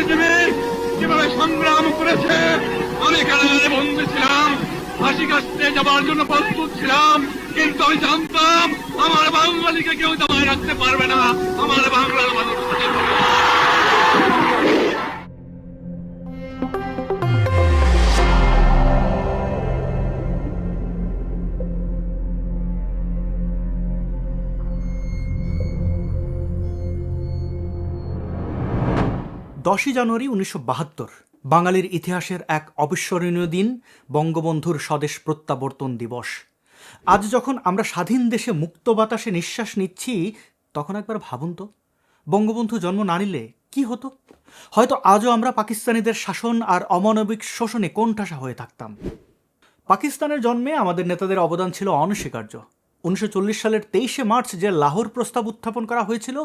বুদ্ধিজীবী কীভাবে সংগ্রাম করেছে, আমি কারাগারে বন্দী ছিলাম, ফাঁসি কাটতে যাবার জন্য প্রস্তুত ছিলাম, কিন্তু আমি জানতাম আমার বাঙালিকে কেউ দামায় রাখতে পারবে না, আমার বাংলার মানুষ। দশই জানুয়ারি উনিশশো বাহাত্তর, বাঙালির ইতিহাসের এক অবিস্মরণীয় দিন, বঙ্গবন্ধুর স্বদেশ প্রত্যাবর্তন দিবস। আজ যখন আমরা স্বাধীন দেশে মুক্ত বাতাসে নিঃশ্বাস নিচ্ছি, তখন একবার ভাবুন তো, বঙ্গবন্ধু জন্ম না নিলে কি হতো? হয়তো আজও আমরা পাকিস্তানিদের শাসন আর অমানবিক শোষণে কোণঠাসা হয়ে থাকতাম। পাকিস্তানের জন্মে আমাদের নেতাদের অবদান ছিল অনস্বীকার্য। উনিশশো চল্লিশ সালের তেইশে মার্চ যে লাহোর প্রস্তাব উত্থাপন করা হয়েছিল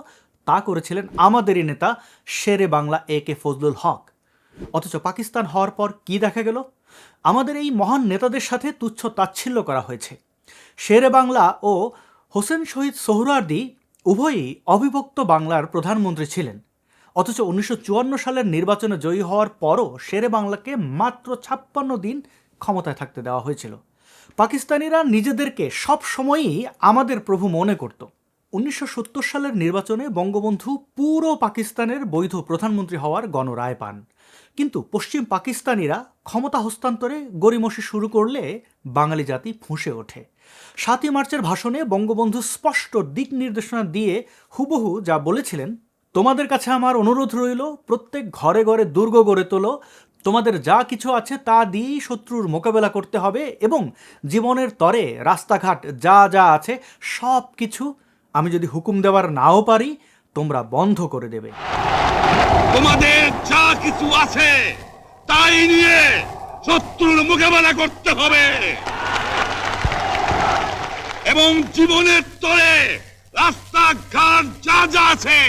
তা করেছিলেন আমাদেরই নেতা শেরে বাংলা এ কে ফজলুল হক। অথচ পাকিস্তান হওয়ার পর কি দেখা গেল? আমাদের এই মহান নেতাদের সাথে তুচ্ছ তাচ্ছিল্য করা হয়েছে। শেরে বাংলা ও হোসেন শহীদ সোহরার্দি উভয়ই অবিভক্ত বাংলার প্রধানমন্ত্রী ছিলেন। অথচ উনিশশো চুয়ান্ন সালের নির্বাচনে জয়ী হওয়ার পরও শেরে বাংলাকে মাত্র ছাপ্পান্ন দিন ক্ষমতায় থাকতে দেওয়া হয়েছিল। পাকিস্তানিরা নিজেদেরকে সব সময়ই আমাদের প্রভু মনে করত। উনিশশো সত্তর সালের নির্বাচনে বঙ্গবন্ধু পুরো পাকিস্তানের বৈধ প্রধানমন্ত্রী হওয়ার গণরায় পান। কিন্তু পশ্চিম পাকিস্তানিরা ক্ষমতা হস্তান্তরে গড়িমসি শুরু করলে বাঙালি জাতি ফুঁসে ওঠে। সাতই মার্চের ভাষণে বঙ্গবন্ধু স্পষ্ট দিক নির্দেশনা দিয়ে হুবহু যা বলেছিলেন, তোমাদের কাছে আমার অনুরোধ রইল, প্রত্যেক ঘরে ঘরে দুর্গ গড়ে তোলো। তোমাদের যা কিছু আছে তা দিয়েই শত্রুর মোকাবেলা করতে হবে এবং জীবনের তরে, রাস্তাঘাট যা যা আছে সব কিছু আমি যদি হুকুম দেওয়ার নাও পারি, তোমরা বন্ধ করে দেবে। তোমাদের যা কিছু আছে, তাই নিয়ে শত্রুর মোকাবেলা করতে হবে। এবং জীবনের তরে রাস্তাঘাট যা যা আছে,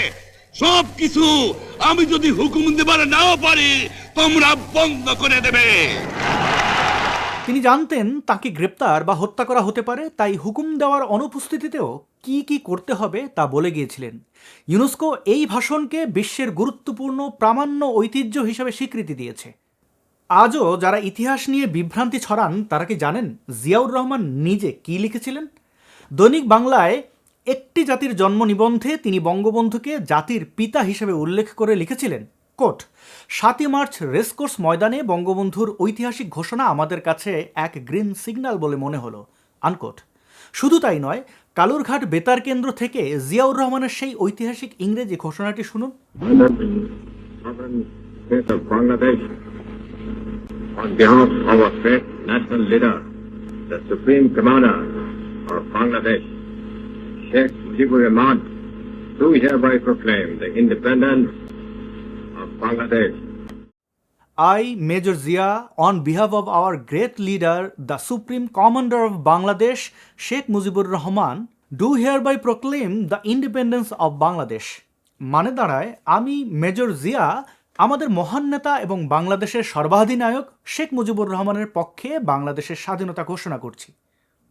সব কিছু আমি যদি হুকুম দেবার নাও পারি, তোমরা বন্ধ করে দেবে। তিনি জানতেন তাকে গ্রেপ্তার বা হত্যা করা হতে পারে, তাই হুকুম দেওয়ার অনুপস্থিতিতেও কি কি করতে হবে তা বলে গিয়েছিলেন। ইউনেস্কো এই ভাষণকে বিশ্বের গুরুত্বপূর্ণ প্রামাণ্য ঐতিহ্য হিসেবে স্বীকৃতি দিয়েছে। আজও যারা ইতিহাস নিয়ে বিভ্রান্তি ছড়ান, তারা কি জানেন জিয়াউর রহমান নিজে কি লিখেছিলেন? দৈনিক বাংলায় একটি জাতির জন্ম নিবন্ধে তিনি বঙ্গবন্ধুকে জাতির পিতা হিসেবে উল্লেখ করে লিখেছিলেন। কোট সাতই মার্চ রেসকোর্স ময়দানে বঙ্গবন্ধুর ঐতিহাসিক ঘোষণা আমাদের কাছে এক গ্রিন সিগন্যাল বলে মনে হলো আনকোট শুধু তাই নয় কালুরঘাট বেতার কেন্দ্র থেকে জিয়াউর রহমানের সেই ঐতিহাসিক ইংরেজি ঘোষণাটি শুনুন Bangladesh, Sheikh hereby proclaim the independence Bangladesh. I, Major Zia, on behalf of our great leader, the Supreme Commander of Bangladesh, Sheikh Mujibur Rahman, do hereby proclaim the independence of Bangladesh. মানে দাঁড়ায় আমি major Zia আমাদের মহান নেতা এবং বাংলাদেশের সর্বাধিনায়ক শেখ মুজিবুর রহমানের পক্ষে বাংলাদেশের স্বাধীনতা ঘোষণা করছি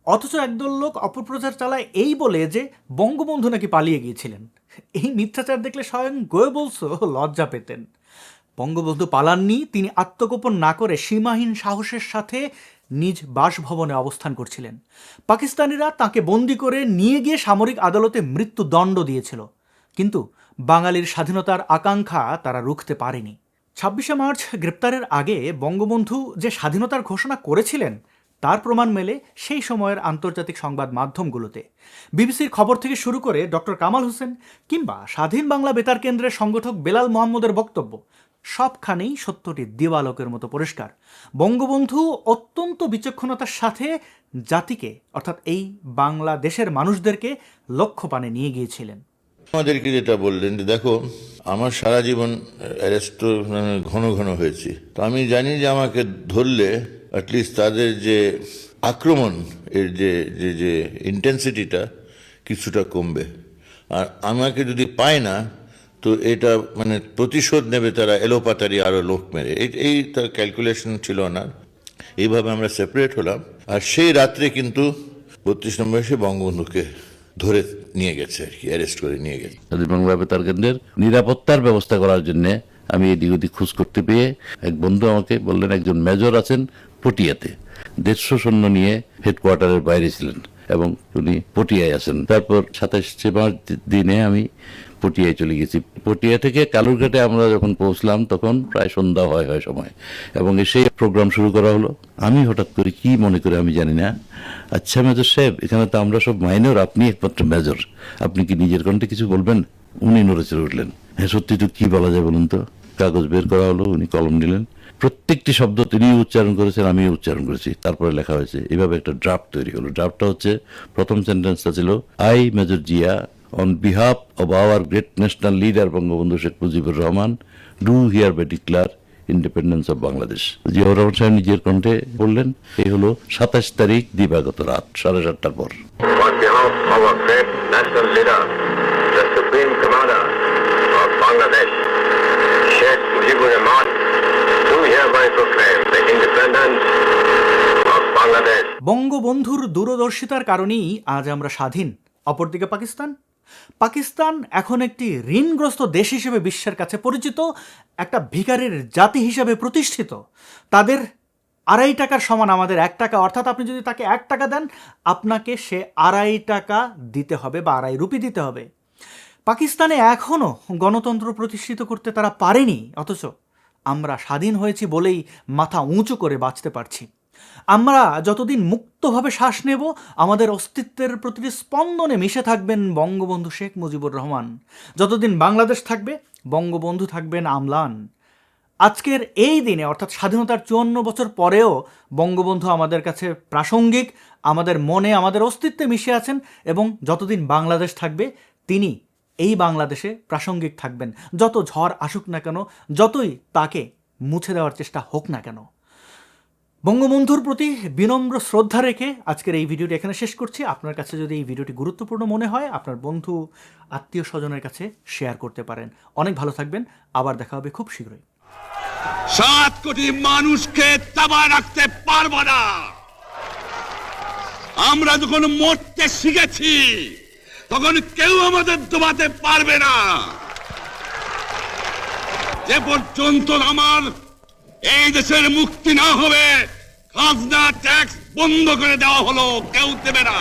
অথচ একদল লোক অপপ্রচার চালায় এই বলে যে বঙ্গবন্ধু নাকি পালিয়ে গিয়েছিলেন। এই মিথ্যাচার দেখলে স্বয়ং গোয়ে গোয়েবলস লজ্জা পেতেন। বঙ্গবন্ধু পালাননি, তিনি আত্মগোপন না করে সীমাহীন সাহসের সাথে নিজ বাসভবনে অবস্থান করছিলেন। পাকিস্তানিরা তাকে বন্দি করে নিয়ে গিয়ে সামরিক আদালতে মৃত্যুদণ্ড দিয়েছিল। কিন্তু বাঙালির স্বাধীনতার আকাঙ্ক্ষা তারা রুখতে পারেনি। ছাব্বিশে মার্চ গ্রেপ্তারের আগে বঙ্গবন্ধু যে স্বাধীনতার ঘোষণা করেছিলেন তার প্রমাণ মেলে সেই সময়ের আন্তর্জাতিক সংবাদ মাধ্যমগুলোতে। বিবিসির খবর থেকে শুরু করে ডক্টর কামাল হোসেন কিংবা স্বাধীন বাংলা বেতার কেন্দ্রের সংগঠক বেলাল মোহাম্মদের বক্তব্য, সবখানেই সত্যটি দিবালোকের মতো পরিষ্কার। বঙ্গবন্ধু অত্যন্ত বিচক্ষণতার সাথে জাতিকে, অর্থাৎ এই বাংলাদেশের মানুষদেরকে লক্ষ্যপানে নিয়ে গিয়েছিলেন। আমাদেরকে যেটা বললেন যে দেখো, আমার সারা জীবন অ্যারেস্ট ঘন ঘন হয়েছি। তো আমি জানি যে আমাকে ধরলে অ্যাটলিস্ট তাদের যে আক্রমণ, এর যে যে যে ইন্টেন্সিটিটা কিছুটা কমবে। আর আমাকে যদি পায় না, তো এটা মানে প্রতিশোধ নেবে তারা এলোপাতারি আরও লোক মেরে। এই- তার ক্যালকুলেশন ছিল না। এইভাবে আমরা সেপারেট হলাম। আর সেই রাত্রে কিন্তু বত্রিশ নম্বর এসে বঙ্গবন্ধুকে ধরে নিয়ে গেছে আর কি অ্যারেস্ট করে নিয়ে গেছে। বাংলা বেতার কেন্দ্রের নিরাপত্তার ব্যবস্থা করার জন্য আমি এদিক ওদিক খোঁজ করতে পেয়ে এক বন্ধু আমাকে বললেন, একজন মেজর আছেন পটিয়াতে। দেড়শো সৈন্য নিয়ে হেডকোয়ার্টারের বাইরে ছিলেন এবং উনি পটিয়ায় আছেন। তারপর সাতাশে মার্চ দিনে আমি পটিয়ায় চলে গেছি। পটিয়া থেকে কালুরঘাটে আমরা যখন পৌঁছলাম, তখন প্রায় সন্ধ্যা হয় হয় সময়। এবং সেই প্রোগ্রাম শুরু করা হলো। আমি হঠাৎ করে কি মনে করে আমি জানি না। আচ্ছা মেজর সাহেব, এখানে তো আমরা সব মাইনর, আপনি একমাত্র মেজর। আপনি কি নিজের কণ্ঠে কিছু বলবেন? উনি নড়ে চড়ে উঠলেন। হ্যাঁ সত্যি তো কি বলা যায় বলুন তো? কাগজ বের করা হলো, উনি কলম নিলেন। প্রত্যেকটি শব্দ তিনি উচ্চারণ করেছেন আমি উচ্চারণ করেছি। তারপরে লেখা হয়েছে, এভাবে একটা ড্রাফট তৈরি হলো। ড্রাফটটা হচ্ছে, প্রথম সেন্টেন্সটা ছিল I Major Zia on behalf of our great national leader Bangabandhu Sheikh Mujibur Rahman do hereby declare independence of Bangladesh Ziaur Rahman সাহেব নিজের কণ্ঠে বললেন, এই হলো সাতাশ তারিখ, দিবাগত রাত, সাড়ে সাতটার পর। Supreme Commander Bangladesh, Sheikh Mujibur Rahman, hereby proclaim the independence of Bangladesh. বঙ্গবন্ধুর দূরদর্শিতার কারণেই আজ আমরা স্বাধীন। অপরদিকে পাকিস্তান। পাকিস্তান এখন একটি ঋণগ্রস্ত দেশ হিসেবে বিশ্বের কাছে পরিচিত একটা ভিখারির জাতি হিসেবে প্রতিষ্ঠিত। তাদের আড়াই টাকার সমান আমাদের এক টাকা অর্থাৎ আপনি যদি তাকে এক টাকা দেন আপনাকে সে আড়াই টাকা দিতে হবে বা আড়াই রুপি দিতে হবে। পাকিস্তানে এখনও গণতন্ত্র প্রতিষ্ঠিত করতে তারা পারেনি, অথচ আমরা স্বাধীন হয়েছি বলেই মাথা উঁচু করে বাঁচতে পারছি। আমরা যতদিন মুক্তভাবে শ্বাস নেব, আমাদের অস্তিত্বের প্রতিটি স্পন্দনে মিশে থাকবেন বঙ্গবন্ধু শেখ মুজিবুর রহমান। যতদিন বাংলাদেশ থাকবে, বঙ্গবন্ধু থাকবেন আমলান। আজকের এই দিনে, অর্থাৎ স্বাধীনতার চুয়ান্ন বছর পরেও বঙ্গবন্ধু আমাদের কাছে প্রাসঙ্গিক, আমাদের মনে, আমাদের অস্তিত্বে মিশে আছেন এবং যতদিন বাংলাদেশ থাকবে, তিনি এই বাংলাদেশে প্রাসঙ্গিক থাকবেন। যত ঝড় আসুক না কেন, যতই তাকে মুছে দেওয়ার চেষ্টা হোক না কেন। বঙ্গবন্ধুর প্রতি বিনম্র শ্রদ্ধা রেখে আজকের এই ভিডিওটি এখানে শেষ করছি। আপনার কাছে যদি এই ভিডিওটি গুরুত্বপূর্ণ মনে হয়, আপনার বন্ধু আত্মীয় স্বজনের কাছে শেয়ার করতে পারেন। অনেক ভালো থাকবেন। আবার দেখা হবে খুব শীঘ্রই। সাত কোটি মানুষকে চাবায় রাখতে পারব না। আমরা যখন মরতে শিখেছি তখন কেউ আমাদের দোবাতে পারবে না। যে পর্যন্ত আমার এই দেশের মুক্তি না হবে, খাজনা ট্যাক্স বন্ধ করে দেওয়া হলো, কেউ দেবে না।